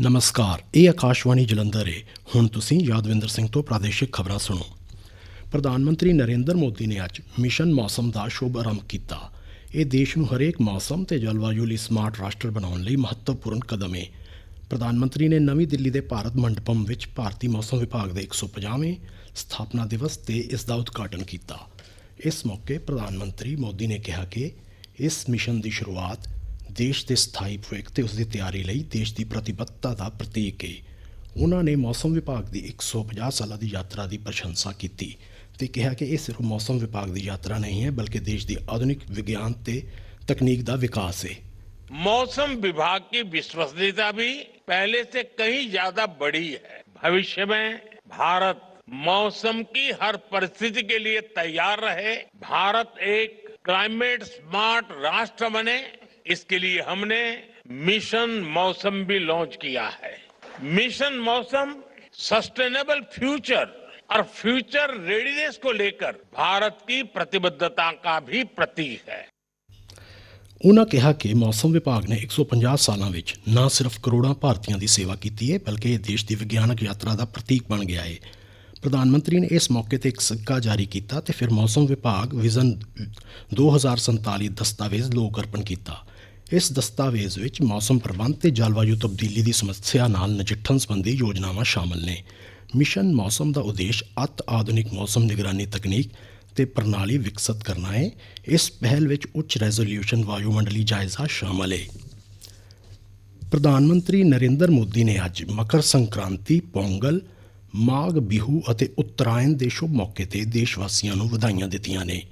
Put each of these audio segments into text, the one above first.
ਨਮਸਕਾਰ, ਇਹ ਆਕਾਸ਼ਵਾਣੀ ਜਲੰਧਰ ਹੈ ਹੁਣ ਤੁਸੀਂ ਯਾਦਵਿੰਦਰ ਸਿੰਘ ਤੋਂ ਪ੍ਰਾਦੇਸ਼ਿਕ ਖਬਰਾਂ ਸੁਣੋ। ਪ੍ਰਧਾਨ ਮੰਤਰੀ ਨਰਿੰਦਰ ਮੋਦੀ ਨੇ ਅੱਜ ਮਿਸ਼ਨ ਮੌਸਮ ਦਾ ਸ਼ੁਭ ਆਰੰਭ ਕੀਤਾ। ਇਹ ਦੇਸ਼ ਨੂੰ ਹਰੇਕ ਮੌਸਮ ਤੇ ਜਲਵਾਯੂ ਲਈ ਸਮਾਰਟ ਰਾਸ਼ਟਰ ਬਣਾਉਣ ਲਈ ਮਹੱਤਵਪੂਰਨ ਕਦਮ ਹੈ ਪ੍ਰਧਾਨ ਮੰਤਰੀ ਨੇ ਨਵੀਂ ਦਿੱਲੀ ਦੇ ਭਾਰਤ ਮੰਡਪਮ ਵਿੱਚ ਭਾਰਤੀ ਮੌਸਮ ਵਿਭਾਗ ਦੇ 150ਵੇਂ ਸਥਾਪਨਾ ਦਿਵਸ ਤੇ ਇਸ ਦਾ ਉਦਘਾਟਨ ਕੀਤਾ। ਇਸ ਮੌਕੇ ਪ੍ਰਧਾਨ ਮੰਤਰੀ ਮੋਦੀ ਨੇ ਕਿਹਾ ਕਿ ਇਸ ਮਿਸ਼ਨ ਦੀ ਸ਼ੁਰੂਆਤ ਦੇਸ਼ ਦੇ ਸਥਾਈ ਭਵਿੱਖ ਤੇ ਉਸ ਦੀ ਤਿਆਰੀ ਲਈ ਦੇਸ਼ ਦੀ ਪ੍ਰਤੀਬੱਧਤਾ ਦਾ ਪ੍ਰਤੀਕ ਹੈ ਉਹਨਾਂ ਨੇ ਮੌਸਮ ਵਿਭਾਗ ਦੀ 150 ਸਾਲਾਂ ਦੀ ਯਾਤਰਾ ਦੀ ਪ੍ਰਸ਼ੰਸਾ ਕੀਤੀ ਤੇ ਕਿਹਾ ਕਿ ਇਹ ਸਿਰਫ ਮੌਸਮ ਵਿਭਾਗ ਦੀ ਯਾਤਰਾ ਨਹੀਂ ਹੈ ਬਲਕਿ ਦੇਸ਼ ਦੀ ਆਧੁਨਿਕ ਵਿਗਿਆਨ ਤੇ ਤਕਨੀਕ ਦਾ ਵਿਕਾਸ ਹੈ मौसम विभाग की विश्वसनीयता भी पहले से कहीं ज्यादा बढ़ी है भविष्य में भारत मौसम की हर परिस्थिति के लिए तैयार रहे भारत एक क्लाइमेट स्मार्ट राष्ट्र बने इसके लिए हमने मिशन मौसम भी लॉन्च किया है मिशन मौसम सस्टेनेबल फ्यूचर और फ्यूचर रेडीनेस को लेकर भारत की प्रतिबद्धता का भी प्रतीक है ਉਹਨਾਂ ਕਿਹਾ ਕਿ ਮੌਸਮ ਵਿਭਾਗ ਨੇ 150 ਸਾਲਾਂ ਵਿੱਚ ਨਾ ਸਿਰਫ ਕਰੋੜਾਂ ਭਾਰਤੀਆਂ ਦੀ ਸੇਵਾ ਕੀਤੀ ਹੈ ਬਲਕਿ ਇਹ ਦੇਸ਼ ਦੀ ਵਿਗਿਆਨਕ ਯਾਤਰਾ ਦਾ ਪ੍ਰਤੀਕ ਬਣ ਗਿਆ ਹੈ ਪ੍ਰਧਾਨ ਮੰਤਰੀ ਨੇ ਇਸ ਮੌਕੇ ਤੇ ਇੱਕ ਸਿੱਕਾ ਜਾਰੀ ਕੀਤਾ ਤੇ ਫਿਰ ਮੌਸਮ ਵਿਭਾਗ ਵਿਜ਼ਨ 2047 ਦਸਤਾਵੇਜ਼ ਲੋਕ ਅਰਪਣ ਕੀਤਾ ਇਸ ਦਸਤਾਵੇਜ਼ ਵਿੱਚ ਮੌਸਮ ਪ੍ਰਬੰਧ ਤੇ ਜਲਵਾਯੂ ਤਬਦੀਲੀ ਦੀ ਸਮੱਸਿਆ ਨਾਲ ਨਜਿੱਠਣ ਸੰਬੰਧੀ ਯੋਜਨਾਵਾਂ ਸ਼ਾਮਲ ਨੇ। ਮਿਸ਼ਨ ਮੌਸਮ ਦਾ ਉਦੇਸ਼ ਅਤ ਆਧੁਨਿਕ ਮੌਸਮ ਨਿਗਰਾਨੀ ਤਕਨੀਕ ਤੇ ਪ੍ਰਣਾਲੀ ਵਿਕਸਿਤ ਕਰਨਾ ਹੈ। ਇਸ ਪਹਿਲ ਵਿੱਚ ਉੱਚ ਰੈਜ਼ੋਲੂਸ਼ਨ ਵਾਯੂਮੰਡਲੀ ਜਾਇਜ਼ਾ ਸ਼ਾਮਲ ਹੈ। ਪ੍ਰਧਾਨ ਮੰਤਰੀ ਨਰਿੰਦਰ ਮੋਦੀ ਨੇ ਅੱਜ ਮਕਰ ਸੰਕ੍ਰਾਂਤੀ, ਪੋਂਗਲ, ਮਾਘ, ਬਿਹੂ ਅਤੇ ਉੱਤਰਾਇਣ ਦੇ ਸ਼ੁਭ ਮੌਕੇ ਤੇ ਦੇਸ਼ ਵਾਸੀਆਂ ਨੂੰ ਵਧਾਈਆਂ ਦਿੱਤੀਆਂ ਨੇ।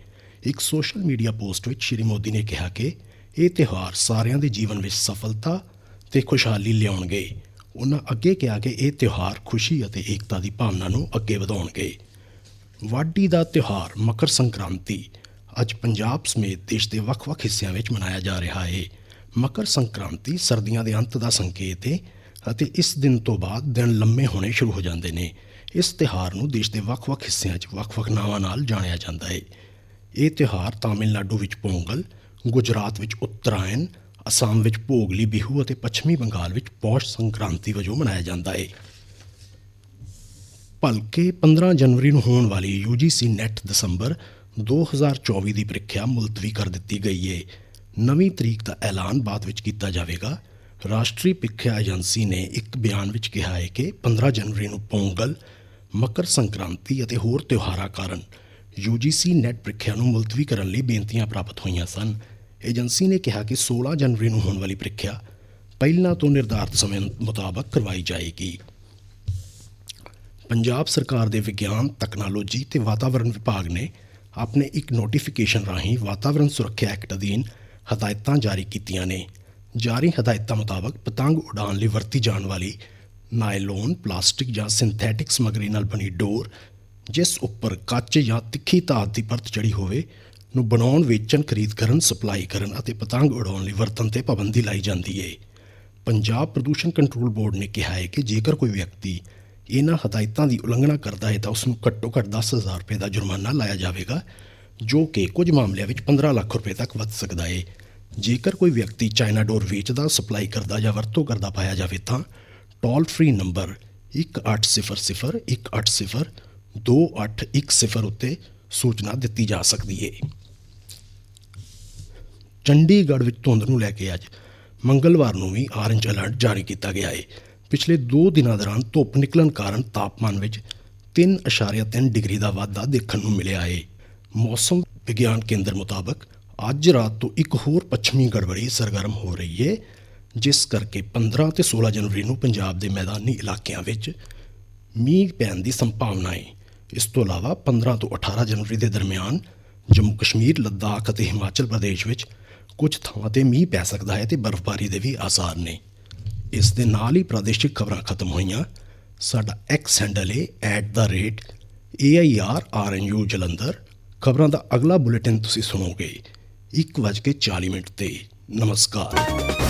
ਇੱਕ ਸੋਸ਼ਲ ਮੀਡੀਆ ਪੋਸਟ ਵਿੱਚ ਸ਼੍ਰੀ ਮੋਦੀ ਨੇ ਕਿਹਾ ਕਿ ਇਹ ਤਿਉਹਾਰ ਸਾਰਿਆਂ ਦੇ ਜੀਵਨ ਵਿੱਚ ਸਫਲਤਾ ਤੇ ਖੁਸ਼ਹਾਲੀ ਲਿਆਉਣਗੇ। ਉਹਨਾਂ ਅੱਗੇ ਕਿਹਾ ਕਿ ਇਹ ਤਿਉਹਾਰ ਖੁਸ਼ੀ ਅਤੇ ਏਕਤਾ ਦੀ ਭਾਵਨਾ ਨੂੰ ਅੱਗੇ ਵਧਾਉਣਗੇ। ਵਾਢੀ ਦਾ ਤਿਉਹਾਰ ਮਕਰ ਸੰਕ੍ਰਾਂਤੀ, ਅੱਜ ਪੰਜਾਬ ਸਮੇਤ ਦੇਸ਼ ਦੇ ਵੱਖ-ਵੱਖ ਹਿੱਸਿਆਂ ਵਿੱਚ ਮਨਾਇਆ ਜਾ ਰਿਹਾ ਹੈ ਮਕਰ ਸੰਕ੍ਰਾਂਤੀ ਸਰਦੀਆਂ ਦੇ ਅੰਤ ਦਾ ਸੰਕੇਤ ਹੈ ਅਤੇ ਇਸ ਦਿਨ ਤੋਂ ਬਾਅਦ ਦਿਨ ਲੰਮੇ ਹੋਣੇ ਸ਼ੁਰੂ ਹੋ ਜਾਂਦੇ ਨੇ। ਇਸ ਤਿਉਹਾਰ ਨੂੰ ਦੇਸ਼ ਦੇ ਵੱਖ-ਵੱਖ ਹਿੱਸਿਆਂ 'ਚ ਵੱਖ-ਵੱਖ ਨਾਵਾਂ ਨਾਲ ਜਾਣਿਆ ਜਾਂਦਾ ਹੈ ਇਹ ਤਿਉਹਾਰ ਤਾਮਿਲਨਾਡੂ ਵਿੱਚ ਪੋਂਗਲ ਗੁਜਰਾਤ ਵਿੱਚ ਉੱਤਰਾਇਣ, ਅਸਾਮ ਵਿੱਚ ਭੋਗਲੀ ਬਿਹੂ ਅਤੇ ਪੱਛਮੀ ਬੰਗਾਲ ਵਿੱਚ ਪੌਸ਼ ਸੰਕ੍ਰਾਂਤੀ ਵਜੋਂ ਮਨਾਇਆ ਜਾਂਦਾ ਹੈ ਭਲਕੇ 15 ਜਨਵਰੀ ਨੂੰ ਹੋਣ ਵਾਲੀ UGC ਨੈਟ ਦਸੰਬਰ 2024 ਦੀ ਪ੍ਰੀਖਿਆ ਮੁਲਤਵੀ ਕਰ ਦਿੱਤੀ ਗਈ ਹੈ ਨਵੀਂ ਤਰੀਕ ਦਾ ਐਲਾਨ ਬਾਅਦ ਵਿੱਚ ਕੀਤਾ ਜਾਵੇਗਾ। ਰਾਸ਼ਟਰੀ ਪ੍ਰੀਖਿਆ ਏਜੰਸੀ ਨੇ ਇੱਕ ਬਿਆਨ ਵਿੱਚ ਕਿਹਾ ਹੈ ਕਿ 15 ਜਨਵਰੀ ਨੂੰ ਪੋਂਗਲ, ਮਕਰ ਸੰਕ੍ਰਾਂਤੀ ਅਤੇ ਹੋਰ ਤਿਉਹਾਰਾਂ ਕਾਰਨ UGC ਨੈਟ ਪ੍ਰੀਖਿਆ ਨੂੰ ਮੁਲਤਵੀ ਕਰਨ ਲਈ ਬੇਨਤੀਆਂ ਪ੍ਰਾਪਤ ਹੋਈਆਂ ਸਨ। ਏਜੰਸੀ ਨੇ ਕਿਹਾ ਕਿ 16 ਜਨਵਰੀ ਨੂੰ ਹੋਣ ਵਾਲੀ ਪ੍ਰੀਖਿਆ ਪਹਿਲਾਂ ਤੋਂ ਨਿਰਧਾਰਤ ਸਮੇਂ ਮੁਤਾਬਕ ਕਰਵਾਈ ਜਾਏਗੀ। ਪੰਜਾਬ ਸਰਕਾਰ ਦੇ ਵਿਗਿਆਨ, ਤਕਨਾਲੋਜੀ ਤੇ ਵਾਤਾਵਰਣ ਵਿਭਾਗ ਨੇ ਆਪਣੇ ਇੱਕ ਨੋਟੀਫਿਕੇਸ਼ਨ ਰਾਹੀਂ ਵਾਤਾਵਰਣ ਸੁਰੱਖਿਆ ਐਕਟ ਅਧੀਨ ਹਦਾਇਤਾਂ ਜਾਰੀ ਕੀਤੀਆਂ ਨੇ। ਜਾਰੀ ਹਦਾਇਤਾਂ ਮੁਤਾਬਕ ਪਤੰਗ ਉਡਾਉਣ ਲਈ ਵਰਤੀ ਜਾਣ ਵਾਲੀ ਨਾਇਲੋਨ, ਪਲਾਸਟਿਕ ਜਾਂ ਸਿੰਥੈਟਿਕ ਸਮੱਗਰੀ ਨਾਲ ਬਣੀ ਡੋਰ ਜਿਸ ਉੱਪਰ ਕੱਚ ਜਾਂ ਤਿੱਖੀ ਧਾਤ ਦੀ ਪਰਤ ਚੜੀ ਹੋਵੇ, ਨੂੰ ਬਣਾਉਣ, ਵੇਚਣ, ਖਰੀਦ ਕਰਨ, ਸਪਲਾਈ ਕਰਨ ਅਤੇ ਪਤੰਗ ਉਡਾਉਣ ਲਈ ਵਰਤਣ ਤੇ ਪਾਬੰਦੀ ਲਾਈ ਜਾਂਦੀ ਹੈ ਪੰਜਾਬ ਪ੍ਰਦੂਸ਼ਣ ਕੰਟਰੋਲ ਬੋਰਡ ਨੇ ਕਿਹਾ ਹੈ ਕਿ ਜੇਕਰ ਕੋਈ ਵਿਅਕਤੀ ਇਹਨਾਂ ਹਦਾਇਤਾਂ ਦੀ ਉਲੰਘਣਾ ਕਰਦਾ ਹੈ ਤਾਂ ਉਸ ਨੂੰ ਘੱਟੋ ਘੱਟ 10000 ਰੁਪਏ ਦਾ ਜੁਰਮਾਨਾ ਲਾਇਆ ਜਾਵੇਗਾ, ਜੋ ਕਿ ਕੁਝ ਮਾਮਲਿਆਂ ਵਿੱਚ 15 ਲੱਖ ਰੁਪਏ ਤੱਕ ਵੱਧ ਸਕਦਾ ਹੈ ਜੇਕਰ ਕੋਈ ਵਿਅਕਤੀ ਚਾਈਨਾ ਡੋਰ ਵੇਚਦਾ, ਸਪਲਾਈ ਕਰਦਾ ਜਾਂ ਵਰਤੋਂ ਕਰਦਾ ਪਾਇਆ ਜਾਵੇ ਤਾਂ ਟੋਲ ਫ੍ਰੀ ਨੰਬਰ 1800 180 2810 ਉੱਤੇ ਸੂਚਨਾ ਦਿੱਤੀ ਜਾ ਸਕਦੀ ਹੈ ਚੰਡੀਗੜ੍ਹ ਵਿੱਚ ਧੁੰਦ ਨੂੰ ਲੈ ਕੇ ਅੱਜ ਮੰਗਲਵਾਰ ਨੂੰ ਵੀ ਔਰੰਜ ਅਲਰਟ ਜਾਰੀ ਕੀਤਾ ਗਿਆ ਹੈ ਪਿਛਲੇ 2 ਦਿਨਾਂ ਦੌਰਾਨ ਧੁੱਪ ਨਿਕਲਣ ਕਾਰਨ ਤਾਪਮਾਨ ਵਿੱਚ 3.3 ਡਿਗਰੀ ਦਾ ਵਾਧਾ ਦੇਖਣ ਨੂੰ ਮਿਲਿਆ ਹੈ ਮੌਸਮ ਵਿਗਿਆਨ ਕੇਂਦਰ ਮੁਤਾਬਕ ਅੱਜ ਰਾਤ ਤੋਂ ਇੱਕ ਹੋਰ ਪੱਛਮੀ ਗੜਬੜੀ ਸਰਗਰਮ ਹੋ ਰਹੀ ਹੈ ਜਿਸ ਕਰਕੇ 15 ਤੇ 16 ਜਨਵਰੀ ਨੂੰ ਪੰਜਾਬ ਦੇ ਮੈਦਾਨੀ ਇਲਾਕਿਆਂ ਵਿੱਚ ਮੀਂਹ ਪੈਣ ਦੀ ਸੰਭਾਵਨਾ ਹੈ ਇਸ ਤੋਂ ਇਲਾਵਾ 15 ਤੋਂ 18 ਜਨਵਰੀ ਦੇ ਦਰਮਿਆਨ ਜੰਮੂ ਕਸ਼ਮੀਰ, ਲੱਦਾਖ ਅਤੇ ਹਿਮਾਚਲ ਪ੍ਰਦੇਸ਼ ਵਿੱਚ ਕੁਝ ਥਾਵਾਂ ਤੇ ਮੀਂਹ ਪੈ ਸਕਦਾ ਹੈ ਤੇ ਬਰਫ਼ਬਾਰੀ ਦੇ ਵੀ ਆਸਾਰ ਨੇ। ਇਸ ਦੇ ਨਾਲ ਹੀ ਪ੍ਰਾਦੇਸ਼ਿਕ ਖਬਰਾਂ ਖਤਮ ਹੋਈਆਂ। ਸਾਡਾ ਐਕਸ ਹੈਂਡਲ ਹੈ @airrnu ਜਲੰਧਰ। ਖਬਰਾਂ ਦਾ ਅਗਲਾ ਬੁਲੇਟਿਨ ਤੁਸੀਂ ਸੁਣੋਗੇ। 1:40 ਮਿੰਟ ਤੇ। ਨਮਸਕਾਰ।